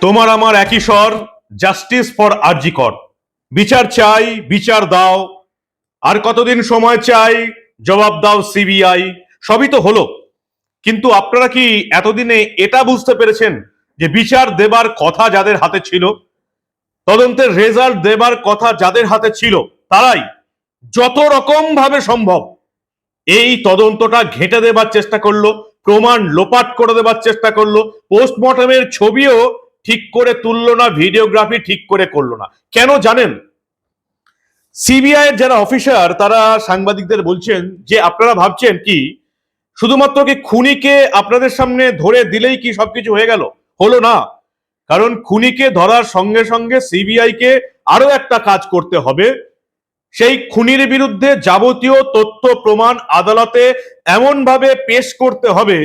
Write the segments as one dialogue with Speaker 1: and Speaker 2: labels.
Speaker 1: তোমার আমার একই স্বর জাস্টিস ফর আরজি কর বিচার চাই, বিচার দাও। আর কতদিন সময় চাই? জবাব দাও সিবিআই সবই তো হলো। কিন্তু আপনারা কি এতদিনে এটা বুঝতে পেরেছেন যে বিচার দেবার কথা যাদের হাতে ছিল? তদন্তের রেজাল্ট দেবার কথা যাদের হাতে ছিল, তারাই যত রকম ভাবে সম্ভব এই তদন্তটা ঘেঁটে দেবার চেষ্টা করল, প্রমাণ লোপাট করে দেবার চেষ্টা করল পোস্টমর্টমের ছবিও ঠিক করে তুললো না ভিডিওগ্রাফি ঠিক করে করল না। কেন জানেন? সিবিআই এর যারা অফিসার তারা সাংবাদিকদের বলছেন যে, আপনারা ভাবছেন কি, শুধুমাত্র কি খুনিকে আপনাদের সামনে ধরে দিলেই কি সবকিছু হয়ে গেল? হলো না। কারণ খুনিকে ধরার সঙ্গে সঙ্গে সিবিআই কে আরও একটা কাজ করতে হবে। সেই খুনির বিরুদ্ধে যাবতীয় তথ্য, প্রমাণ আদালতে এমন ভাবে পেশ করতে হবে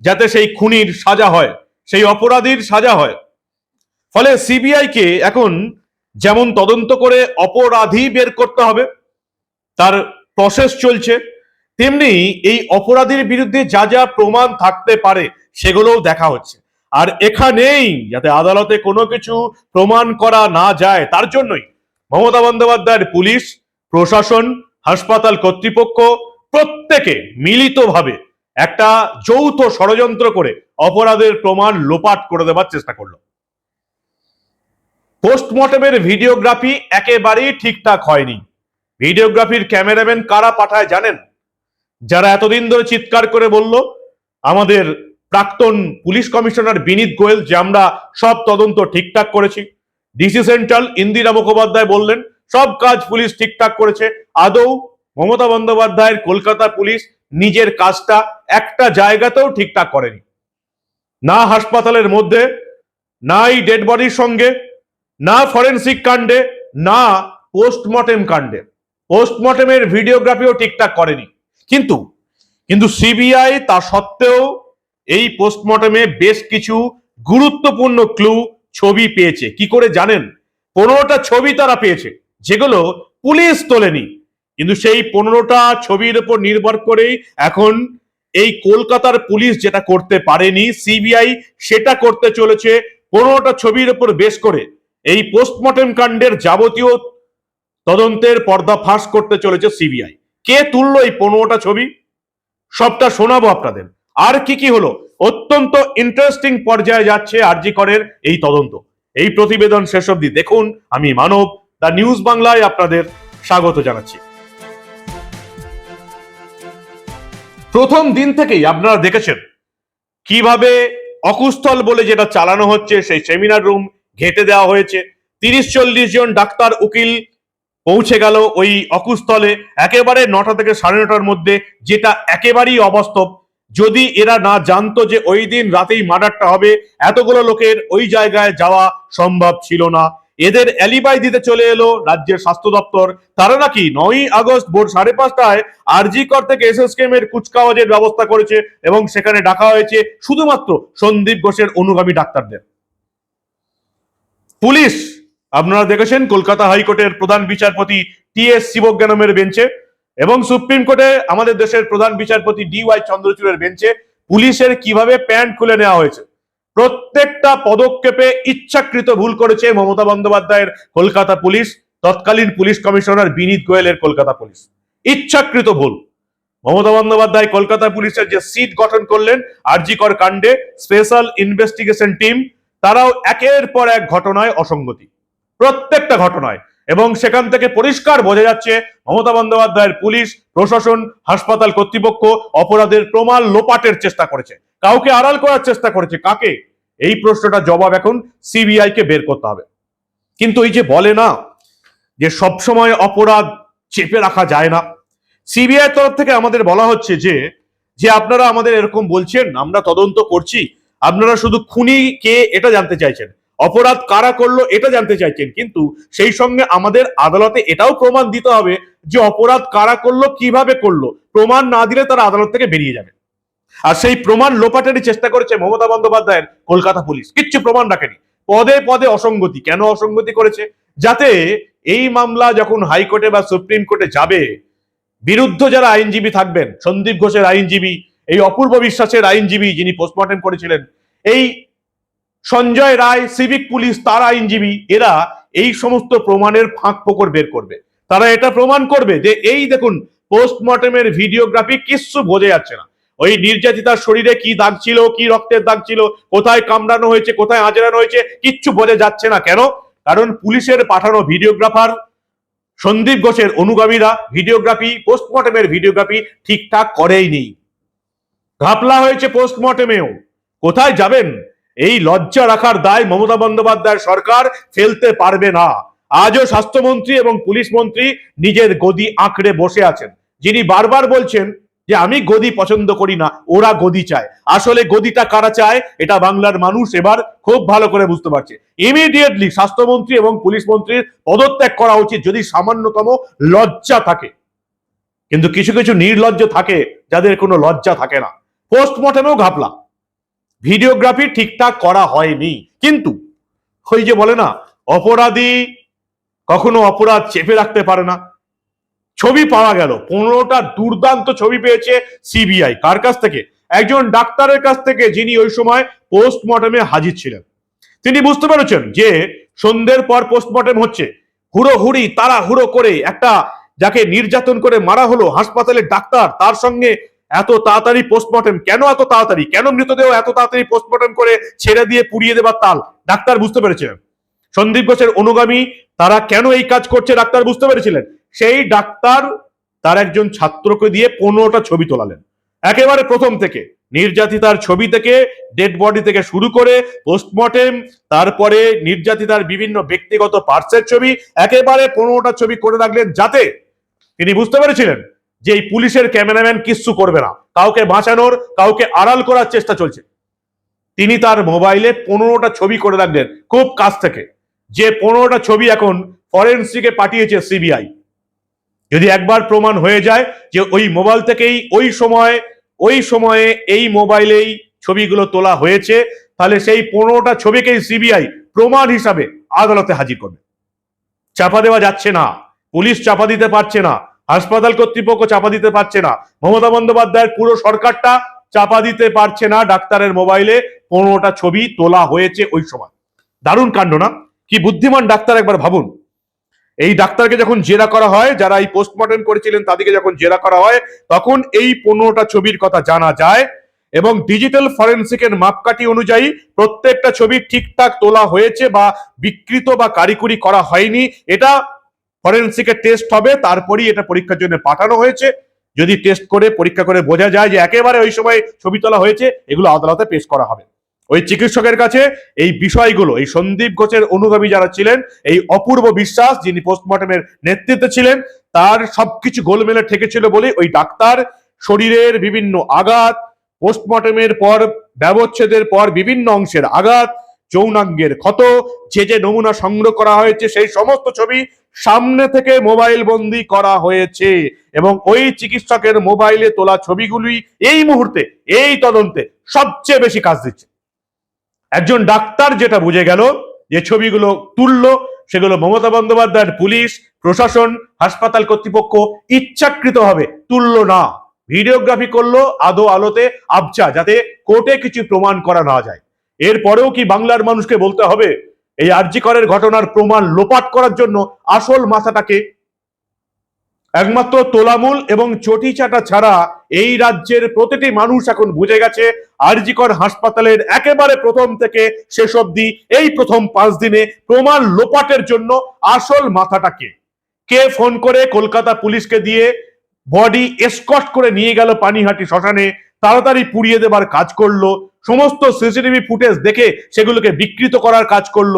Speaker 1: যাতে সেই খুনির সাজা হয়, সেই অপরাধীর সাজা হয়। ফলে সিবিআই কে এখন যেমন তদন্ত করে অপরাধী বের করতে হবে, তার প্রসেস চলছে, তেমনি এই অপরাধীর বিরুদ্ধে যা যা প্রমাণ থাকতে পারে সেগুলোও দেখা হচ্ছে। আর এখানেই যাতে আদালতে কোনো কিছু প্রমাণ করা না যায়, তার জন্যই মমতা বন্দ্যোপাধ্যায়ের পুলিশ, প্রশাসন, হাসপাতাল কর্তৃপক্ষ প্রত্যেকে মিলিতভাবে একটা যৌথ ষড়যন্ত্র করে অপরাধের প্রমাণ লোপাট করে দেবার চেষ্টা করল। পোস্টমর্টমের ভিডিওগ্রাফি একেবারেই ঠিকঠাক হয়নি। ভিডিওগ্রাফির ক্যামেরাম্যান কারা পাঠায় জানেন? যারা এতদিন ধরে চিৎকার করে বলল, আমাদের প্রাক্তন পুলিশ কমিশনার বিনীত গোয়েল যে আমরা সব তদন্ত ঠিকঠাক করেছি। ডিসি সেন্ট্রাল ইন্দিরা মুখোপাধ্যায় বললেন, সব কাজ পুলিশ ঠিকঠাক করেছে। আদৌ মমতা বন্দ্যোপাধ্যায়ের কলকাতা পুলিশ নিজের কাজটা একটা জায়গাতেও ঠিকঠাক করেনি। না হাসপাতালের মধ্যে, না এই ডেড বডির সঙ্গে না ফরেন্সিক কাণ্ডে, না পোস্টমর্টেম কাণ্ডে। পোস্টমর্টেমের ভিডিওগ্রাফিও ঠিকঠাক করেনি। কিন্তু কিন্তু সিবিআই তা সত্ত্বেও এই পোস্টমর্টমে বেশ কিছু গুরুত্বপূর্ণ ক্লু ছবি পেয়েছে। কি করে জানেন? পনেরোটা ছবি তারা পেয়েছে, যেগুলো পুলিশ তোলেনি। কিন্তু সেই পনেরোটা ছবির উপর নির্ভর করেই এখন এই কলকাতার পুলিশ যেটা করতে পারেনি সিবিআই সেটা করতে চলেছে। পনেরোটা ছবির উপর বেশ করে এই পোস্টমর্টেম কাণ্ডের যাবতীয় তদন্তের পর্দা ফাঁস করতে চলেছে সিবিআই কে তুললো এই পনেরোটা ছবি? সবটা শোনাবো আপনাদের। আর কি কি হলো? অত্যন্ত ইন্টারেস্টিং পর্যায়ে যাচ্ছে আরজি করের এই তদন্ত। এই প্রতিবেদন শেষ অবধি দেখুন। আমি মানব দা নিউজ বাংলায় আপনাদের স্বাগত জানাচ্ছি। প্রথম দিন থেকেই আপনারা দেখেছেন কীভাবে অকুস্থল বলে যেটা চালানো হচ্ছে সেই সেমিনার রুম ঘেটে দেওয়া হয়েছে। তিরিশ চল্লিশ জন ডাক্তার উকিল পৌঁছে গেল ওই অকুস্থলে। একেবারে নটা থেকে সাড়ে নটার মধ্যে যেটা একেবারেই অবাস্তব। যদি এরা না জানতো যে ওই দিন রাতেই মার্ডারটা হবে, এতগুলো লোকের ওই জায়গায় যাওয়া সম্ভব ছিল না। এদের অ্যালিবাই দিতে চলে এলো রাজ্যের স্বাস্থ্য দপ্তর। তারা নাকি নয়ই আগস্ট ভোর সাড়ে পাঁচটায় আরজি কর থেকে এসএসকেএম এর কুচকাওয়াজের ব্যবস্থা করেছে এবং সেখানে ডাকা হয়েছে শুধুমাত্র সন্দীপ ঘোষের অনুগামী ডাক্তারদের। পুলিশ, আপনারা দেখেছেন কলকাতা হাইকোর্টের প্রধান বিচারপতি টি এস শিবজ্ঞানমের বেঞ্চে এবং সুপ্রিম কোর্টে আমাদের দেশের প্রধান বিচারপতি ডি ওয়াই চন্দ্রচূড়ের বেঞ্চে পুলিশের কীভাবে প্যান্ট খুলে নেওয়া হয়েছে। প্রত্যেকটা পদক্ষেপে ইচ্ছাকৃত ভুল করেছে মমতা বন্দ্যোপাধ্যায়ের কলকাতা পুলিশ, তৎকালীন পুলিশ কমিশনার বিনীত গোয়েলের কলকাতা পুলিশ। ইচ্ছাকৃত ভুল। মমতা বন্দ্যোপাধ্যায় কলকাতা পুলিশের যে সিট গঠন করলেন, আরজিকর কাণ্ডে স্পেশাল ইনভেস্টিগেশন টিম তারাও একের পর এক ঘটনায় অসঙ্গতি। প্রত্যেকটা ঘটনায়। এবং সেখান থেকে পরিষ্কার বোঝা যাচ্ছে, মমতা বন্দ্যোপাধ্যায়ের পুলিশ, প্রশাসন, হাসপাতাল কর্তৃপক্ষ অপরাধের প্রমাণ লোপাটের চেষ্টা করেছে। কাউকে আড়াল করার চেষ্টা করেছে। কাকে? এই প্রশ্নটা জবাব এখন সিবিআই কে বের করতে হবে। কিন্তু এই যে বলে না যে সবসময় অপরাধ চেপে রাখা যায় না সিবিআই তরফ থেকে আমাদের বলা হচ্ছে যে যে আপনারা আমাদের এরকম বলছেন, আমরা তদন্ত করছি আপনারা শুধু খুনি কে এটা জানতে চাইছেন? অপরাধ কারা করল এটা জানতে চাইছেন, কিন্তু সেই সঙ্গে আমাদের আদালতে এটাও প্রমাণ দিতে হবে যে অপরাধ কারা করল, কীভাবে করল। প্রমাণ না দিলে তারা আদালত থেকে বেরিয়ে যাবে। আর সেই প্রমাণ লোপাটেরই চেষ্টা করেছে মমতা বন্দ্যোপাধ্যায়ের কলকাতা পুলিশ। কিচ্ছু প্রমাণ রাখেনি। পদে পদে অসঙ্গতি। কেন অসঙ্গতি করেছে? যাতে এই মামলা যখন হাইকোর্টে বা সুপ্রিম কোর্টে যাবে, বিরুদ্ধ যারা আইনজীবী থাকবেন, সন্দীপ ঘোষের আইনজীবী এই অপূর্ব বিশ্বাসের আইনজীবী যিনি পোস্টমর্টেম করেছিলেন, এই সঞ্জয় রায় সিভিক পুলিশ তার আইনজীবী, এরা এই সমস্ত প্রমাণের ফাঁক ফোকর বের করবে। তারা এটা প্রমাণ করবে যে এই দেখুন পোস্টমর্টমের ভিডিওগ্রাফি কিচ্ছু বোঝা যাচ্ছে না। ওই নির্যাতিতার শরীরে কি দাগ ছিল, কি রক্তের দাগ ছিল, কোথায় কামড়ানো হয়েছে, কোথায় আজরানো হয়েছে, কিচ্ছু বোঝা যাচ্ছে না। কেন? কারণ পুলিশের পাঠানো ভিডিওগ্রাফার সন্দীপ ঘোষের অনুগামীরা ভিডিওগ্রাফি পোস্টমর্টমের ভিডিওগ্রাফি ঠিকঠাক করেই নি ঘাপলা হয়েছে পোস্টমর্টমেও কোথায় যাবেন? এই লজ্জা রাখার দায় মমতা বন্দ্যোপাধ্যায়ের সরকার ফেলতে পারবে না। আজও স্বাস্থ্যমন্ত্রী এবং পুলিশ মন্ত্রী নিজের গদি আঁকড়ে বসে আছেন। যিনি বারবার বলছেন যে, আমি গদি পছন্দ করি না, ওরা গদি চায়। আসলে গদিটা কারা চায়, এটা বাংলার মানুষ এবার খুব ভালো করে বুঝতে পারছে। ইমিডিয়েটলি স্বাস্থ্যমন্ত্রী এবং পুলিশ মন্ত্রীর পদত্যাগ করা উচিত যদি সামান্যতম লজ্জা থাকে। কিন্তু কিছু কিছু নির্লজ্জ থাকে, যাদের কোনো লজ্জা থাকে না। পোস্টমর্টমেও ঘাপলা। ভিডিওগ্রাফি ঠিকঠাক করা হয়নি। কিন্তু ওই যে বলে না, অপরাধী কখনো অপরাধ চেপে রাখতে পারে না। ছবি পাওয়া গেল। পনেরোটা দুর্দান্ত ছবি পেয়েছে সিবিআই। কার কাছ থেকে? একজন ডাক্তারের কাছ থেকে, যিনি ওই সময় পোস্টমর্টমে হাজির ছিলেন। তিনি বুঝতে পেরেছেন যে সন্ধ্যের পর পোস্টমর্টম হচ্ছে। হুড়ো হুড়ি তারা হুড়ো করে একটা যাকে নির্যাতন করে মারা হলো, হাসপাতালের ডাক্তার, তার সঙ্গে এত তাড়াতাড়ি পোস্টমর্টম কেন এত তাড়াতাড়ি? কেন মৃতদেহ এত তাড়াতাড়ি পোস্টমর্টম করে ছেড়ে দিয়ে পুড়িয়ে দেবার তাল? ডাক্তার বুঝতে পেরেছিলেন সন্দীপ ঘোষের অনুগামী, তারা কেন এই কাজ করছে ডাক্তার বুঝতে পেরেছিলেন? সেই ডাক্তার তার একজন ছাত্রকে দিয়ে পনেরোটা ছবি তোলালেন। একেবারে প্রথম থেকে। নির্যাতিতার ছবি থেকে ডেড বডি থেকে শুরু করে পোস্টমর্টেম তারপরে নির্যাতিতার বিভিন্ন ব্যক্তিগত পার্সের ছবি, একেবারে পনেরোটা ছবি করে রাখলেন যাতে তিনি বুঝতে পেরেছিলেন যে এই পুলিশের ক্যামেরাম্যান কিচ্ছু করবে না। কাউকে বাঁচানোর, কাউকে আড়াল করার চেষ্টা চলছে। তিনি তার মোবাইলে পনেরোটা ছবি করে রাখলেন খুব কাছ থেকে। যে পনেরোটা ছবি এখন ফরেন্সিকে পাঠিয়েছে সিবিআই। যদি একবার প্রমাণ হয়ে যায় যে ওই মোবাইল থেকেই ওই সময়, ওই সময়ে এই মোবাইলেই ছবিগুলো তোলা হয়েছে, তাহলে সেই পনেরোটা ছবিকেই সিবিআই প্রমাণ হিসাবে আদালতে হাজির করবে। চাপা দেওয়া যাচ্ছে না। পুলিশ চাপা দিতে পারছে না। হাসপাতাল কর্তৃপক্ষ চাপা দিতে পারছে না। মমতা বন্দ্যোপাধ্যায়ের পুরো সরকারটা চাপা দিতে পারছে না ডাক্তারের মোবাইলে। পনেরোটা ছবি তোলা হয়েছে ওই সময়। দারুণ কাণ্ড না? কি বুদ্ধিমান ডাক্তার একবার ভাবুন। এই ডাক্তারকে যখন জেরা করা হয়, যারা এই পোস্টমর্টম করেছিলেন তাদেরকে যখন জেরা করা হয়, তখন এই পনেরোটা ছবির কথা জানা যায় এবং ডিজিটাল ফরেন্সিকের মাপকাঠি অনুযায়ী প্রত্যেকটা ছবি ঠিকঠাক তোলা হয়েছে বা বিকৃত বা কারিকুরি করা হয়নি। এটা ফরেন্সিকের টেস্ট হবে, তারপরেই এটা পরীক্ষার জন্য পাঠানো হয়েছে। যদি টেস্ট করে, পরীক্ষা করে বোঝা যায় যে একেবারে ওই সময় ছবি তোলা হয়েছে, এগুলো আদালতে পেশ করা হবে। ওই চিকিৎসকের কাছে এই বিষয়গুলো, এই সন্দীপ ঘোষের অনুগামী যারা ছিলেন, এই অপূর্ব বিশ্বাস যিনি পোস্টমর্টমের নেতৃত্বে ছিলেন, তার সবকিছু গোলমেলে ঠেকেছিল বলে ওই ডাক্তার, শরীরের বিভিন্ন আঘাত পোস্টমর্টমের পর ব্যবচ্ছেদের পর বিভিন্ন অংশের আঘাত যৌনাঙ্গের ক্ষত। যে যে নমুনা সংগ্রহ করা হয়েছে, সেই সমস্ত ছবি সামনে থেকে মোবাইল বন্দি করা হয়েছে এবং ওই চিকিৎসকের মোবাইলে তোলা ছবিগুলি এই মুহূর্তে, এই তদন্তে সবচেয়ে বেশি কাজ দিচ্ছে। একজন ডাক্তার যেটা বুঝে গেল যে ছবিগুলো তুললো, সেগুলো মমতা বন্দ্যোপাধ্যায়ের পুলিশ, প্রশাসন, হাসপাতাল কর্তৃপক্ষ ইচ্ছাকৃতভাবে তুললো না। ভিডিওগ্রাফি করল আদো আলোতে আবচা যাতে কোর্টে কিছু প্রমাণ করা না যায়। এরপরেও কি বাংলার মানুষকে বলতে হবে, এই আরজিকরের ঘটনার প্রমাণ লোপাট করার জন্য আসল মাথাটাকে? একমাত্র তোলামূল এবং চটি চাটা ছাড়া এই রাজ্যের প্রতিটি মানুষ এখন বুঝে গেছে, আরজিকর হাসপাতালের একেবারে প্রথম থেকে শেষ অবধি এই প্রথম পাঁচ দিনে প্রমাণ লোপাটের জন্য আসল মাথাটাকে। কে ফোন করে কলকাতা পুলিশকে দিয়ে বডি এসকট করে নিয়ে গেল পানিহাটি শ্মশানে, তাড়াতাড়ি পুড়িয়ে দেবার কাজ করল সমস্ত সিসিটিভি ফুটেজ দেখে সেগুলোকে বিকৃত করার কাজ করল।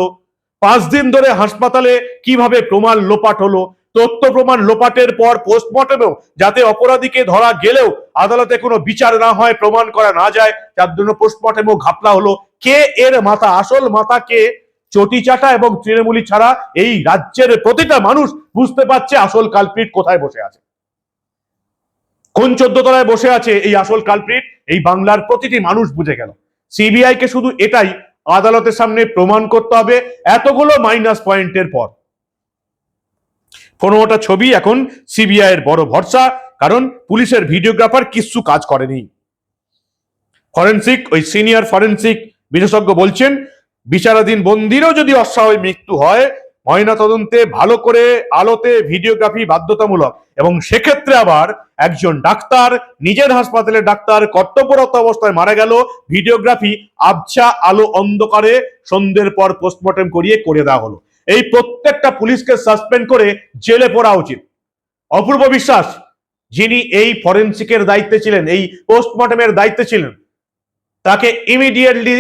Speaker 1: পাঁচ দিন ধরে হাসপাতালে কীভাবে প্রমাণ লোপাট হলো, তথ্য প্রমাণ লোপাটের পর পোস্টমর্টমেও যাতে অপরাধীকে ধরা গেলেও আদালতে কোনো বিচার না হয়, প্রমাণ করা না যায় যার জন্য পোস্টমর্টমেও ঘাপলা হলো। কে এর মাথা, আসল মাথা কে? চটিচাটা এবং তৃণমূলী ছাড়া এই রাজ্যের প্রতিটা মানুষ বুঝতে পারছে আসল কালপিট কোথায় বসে আছে। কোন চোদ্দ তলায় বসে আছে এই আসল কালপ্রিট এই বাংলার প্রতিটি মানুষ বুঝে গেল। সিবিআই কে শুধু এটাই আদালতের সামনে প্রমাণ করতে হবে, এতগুলো মাইনাস পয়েন্টের পর। পনেরোটা ছবি এখন সিবিআই এর বড় ভরসা, কারণ পুলিশের ভিডিওগ্রাফার কিচ্ছু কাজ করেনি। ফরেন্সিক ওই সিনিয়র ফরেন্সিক বিশেষজ্ঞ বলছেন, বিচারাধীন বন্দিরও যদি অস্বাভাবিক মৃত্যু হয়, ময়নাতদন্তে ভালো করে আলোতে ভিডিওগ্রাফি বাধ্যতামূলক। এবং সেক্ষেত্রে আবার একজন ডাক্তার, নিজের হাসপাতালে ডাক্তার, কর্তব্যরত অবস্থায় মারা গেল। ভিডিওগ্রাফি আবছা আলো অন্ধকারে সন্ধ্যের পর পোস্টমর্টেম করিয়ে করে দেওয়া হলো। এই প্রত্যেকটা পুলিশকে সাসপেন্ড করে জেলে পড়া উচিত। অপূর্ব বিশ্বাস, যিনি এই ফরেন্সিকের দায়িত্বে ছিলেন, এই পোস্টমর্টমের দায়িত্বে ছিলেন, তাকে ইমিডিয়েটলি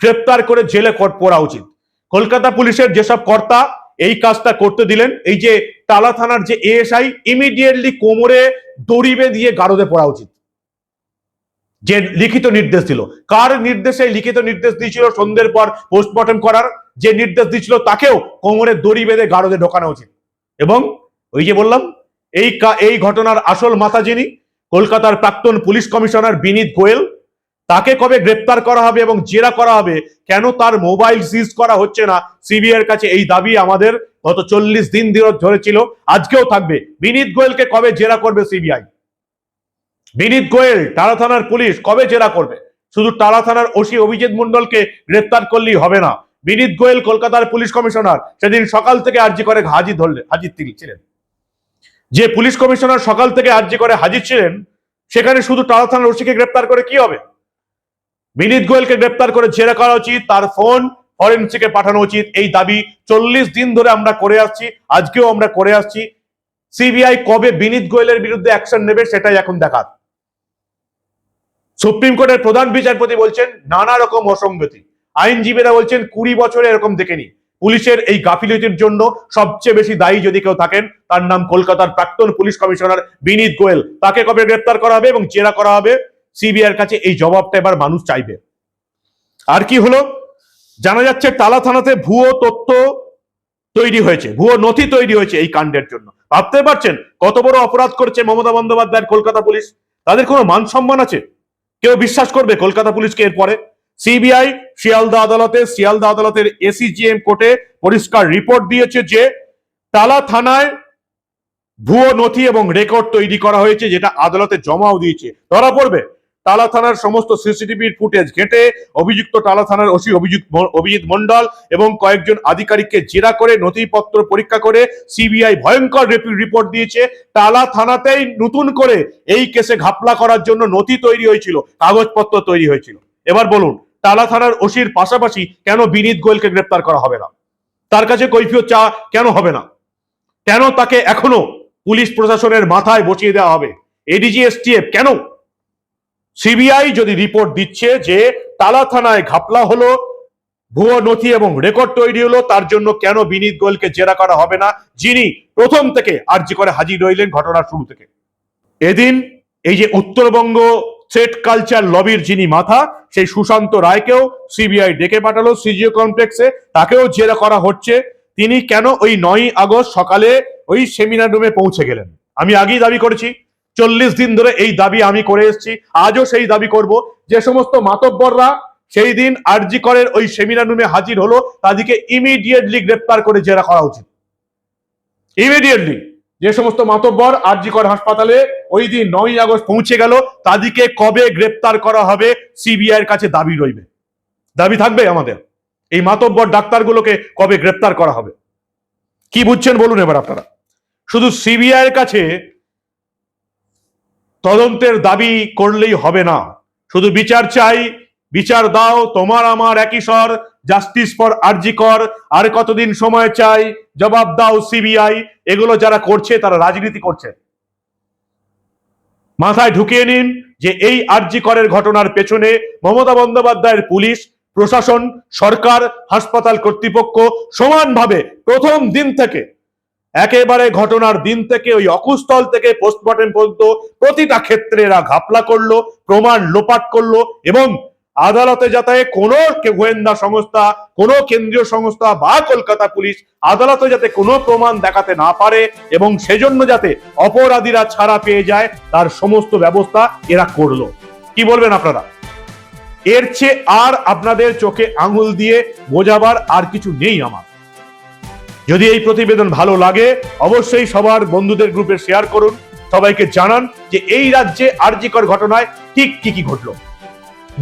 Speaker 1: গ্রেপ্তার করে জেলে পড়া উচিত। কলকাতা পুলিশের যেসব কর্তা এই কাজটা করতে দিলেন। এই যে টালা থানার যে এএসআই ইমিডিয়েটলি কোমরে দড়ি দিয়ে গারদে পড়া উচিত। যে লিখিত নির্দেশ দিল। কার নির্দেশে লিখিত নির্দেশ দিয়েছিল? সন্ধ্যের পর পোস্টমর্টম করার যে নির্দেশ দিয়েছিল, তাকেও কোমরে দড়ি বেঁধে গারদে ঢোকানো উচিত। এবং ওই যে বললাম, এই এই ঘটনার আসল মাথা যিনি, কলকাতার প্রাক্তন পুলিশ কমিশনার বিনীত গোয়েল তাকে কবে গ্রেপ্তার করা হবে এবং জেরা করা হবে, কেন তার মোবাইল সিজ করা হচ্ছে না সিবিআই এর কাছে এই দাবি আমাদের গত চল্লিশ দিন ধরে ছিল আজকেও থাকবে। বিনীত গোয়েলকে কবে জেরা করবে সিবিআই? বিনীত গোয়েল টালা থানার পুলিশ, কবে জেরা করবে? শুধু টালা থানার ওসি অভিজিৎ মন্ডলকে গ্রেপ্তার করলেই হবে না। বিনীত গোয়েল, কলকাতার পুলিশ কমিশনার, সেদিন সকাল থেকে আর্জি করে হাজির ধরলেন হাজির তিনি ছিলেন। যে পুলিশ কমিশনার সকাল থেকে আর্জি করে হাজির ছিলেন, সেখানে শুধু টালা থানার ওসিকে গ্রেপ্তার করে কি হবে? বিনীত গোয়েলকে গ্রেপ্তার করে জেরা করা উচিত, তার ফোন ফরেন্সিকে পাঠানো উচিত। এই দাবি চল্লিশ দিন ধরে আমরা করে আসছি, আজকেও আমরা করে আসছি। সিবিআই কবে বিনীত গোয়েলের বিরুদ্ধে অ্যাকশন নেবে সেটাই এখন দেখার। সুপ্রিম কোর্টের প্রধান বিচারপতি বলছেন, নানা রকম অসঙ্গতি। আইনজীবীরা বলছেন, কুড়ি বছরে এরকম দেখেনি। পুলিশের এই গাফিলতির জন্য সবচেয়ে বেশি দায়ী যদি কেউ থাকেন, তার নাম কলকাতার প্রাক্তন পুলিশ কমিশনার বিনীত গোয়েল। তাকে কবে গ্রেপ্তার করা হবে এবং জেরা করা হবে? সিবিআইয়ের কাছে এই জবাবটা এবার মানুষ চাইবে। আর কি হলো? জানা যাচ্ছে টালা থানাতে ভুয়ো তথ্য তৈরি হয়েছে, ভুয়ো নথি তৈরি হয়েছে এই কাণ্ডের জন্য। ভাবতে পারছেন কত বড় অপরাধ করছে মমতা বন্দ্যোপাধ্যায়ের কলকাতা পুলিশ? তাদের কোনো মান সম্মান আছে? কেউ বিশ্বাস করবে কলকাতা পুলিশকে এরপরে? সিবিআই শিয়ালদা আদালতে, শিয়ালদা আদালতের এসিজিএম কোর্টে পরিষ্কার রিপোর্ট দিয়েছে যে টালা থানায় ভুয়ো নথি এবং রেকর্ড তৈরি করা হয়েছে যেটা আদালতে জমাও দিয়েছে। ধরা পড়বে। টালা থানার সমস্ত সিসিটিভির ফুটেজ ঘেটে অভিযুক্ত টালা থানার ওসি অভিযুক্ত অভিজিৎ মন্ডল এবং কয়েকজন আধিকারিককে জেরা করে নথিপত্র পরীক্ষা করে সিবিআই ভয়ঙ্কর রিপ- রিপোর্ট দিয়েছে। টালা থানাতেই নতুন করে এই কেসে ঘাপলা করার জন্য নথি তৈরি হয়েছিল, কাগজপত্র তৈরি হয়েছিল। এবার বলুন, টালা থানার ওসির পাশাপাশি কেন বিনীত গোয়েলকে গ্রেপ্তার করা হবে না? তার কাছে কৈফিয়ত চা কেন হবে না? কেন তাকে এখনও পুলিশ প্রশাসনের মাথায় বসিয়ে দেওয়া হবে? এডিজি এসটিএফ কেন সিবিআই যদি রিপোর্ট দিচ্ছে যে তালা থানায় ঘাপলা হলো, ভুয়ো নথি এবং রেকর্ড তৈরি হলো, তার জন্য কেন বিনীত গোয়েলকে জেরা করা হবে না? যিনি প্রথম থেকে আর্জি করে হাজির রইলেন ঘটনার শুরু থেকে। এদিন এই যে উত্তরবঙ্গ সেট কালচার লবির যিনি মাথা, সেই সুশান্ত রায়কেও সিবিআই ডেকে পাঠালো সিজিও কমপ্লেক্সে, তাকেও জেরা করা হচ্ছে। তিনি কেন ওই নয় আগস্ট সকালে ওই সেমিনার রুমে পৌঁছে গেলেন? আমি আগেই দাবি করেছি চল্লিশ দিন ধরে এই দাবি আমি করে এসেছি। আজও সেই দাবি করব। যে সমস্ত মাতব্বররা সেই দিন আরজি করের ওই সেমিনার রুমে হাজির হলো, তাদেরকে ইমিডিয়েটলি গ্রেপ্তার করে জেরা করা উচিত। ইমিডিয়েটলি যে সমস্ত মাতব্বর আরজিকর হাসপাতালে ওই দিন নয় আগস্ট পৌঁছে গেল, তাদেরকে কবে গ্রেপ্তার করা হবে সিবিআই এর কাছে দাবি রইবে। দাবি থাকবে আমাদের। এই মাতব্বর ডাক্তারগুলোকে কবে গ্রেপ্তার করা হবে? কি বুঝছেন বলুন এবার আপনারা। শুধু সিবিআই এর কাছে তদন্তের দাবি করলেই হবে না। শুধু বিচার চাই, বিচার দাও, তোমার আমার একই স্বর জাস্টিস ফর আরজিকর আর কতদিন সময় চাই, জবাব দাও সিবিআই এগুলো যারা করছে, তারা রাজনীতি করছে। মাথায় ঢুকিয়ে নিন যে এই আরজি করের ঘটনার পেছনে মমতা বন্দ্যোপাধ্যায়ের পুলিশ, প্রশাসন, সরকার, হাসপাতাল কর্তৃপক্ষ সমানভাবে প্রথম দিন থেকে একেবারে ঘটনার দিন থেকে, ওই অকুস্থল থেকে পোস্টমর্টেম পর্যন্ত প্রতিটা ক্ষেত্রে এরা ঘাপলা করল, প্রমাণ লোপাট করল এবং আদালতে যাতে কোনো গোয়েন্দা সংস্থা, কোনো কেন্দ্রীয় সংস্থা বা কলকাতা পুলিশ আদালতে যাতে কোনো প্রমাণ দেখাতে না পারে এবং সেজন্য যাতে অপরাধীরা ছাড়া পেয়ে যায়, তার সমস্ত ব্যবস্থা এরা করল। কি বলবেন আপনারা? এর চেয়ে আর আপনাদের চোখে আঙুল দিয়ে বোঝাবার আর কিছু নেই আমার। যদি এই প্রতিবেদন ভালো লাগে, অবশ্যই সবার বন্ধুদের গ্রুপে শেয়ার করুন। সবাইকে জানান যে এই রাজ্যে আর্যিকর ঘটনায় ঠিক কি কি ঘটল।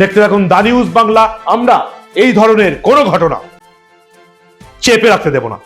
Speaker 1: দেখতে থাকুন দা নিউজ বাংলা, আমরা এই ধরনের কোনো ঘটনা চেপে রাখতে দেব না।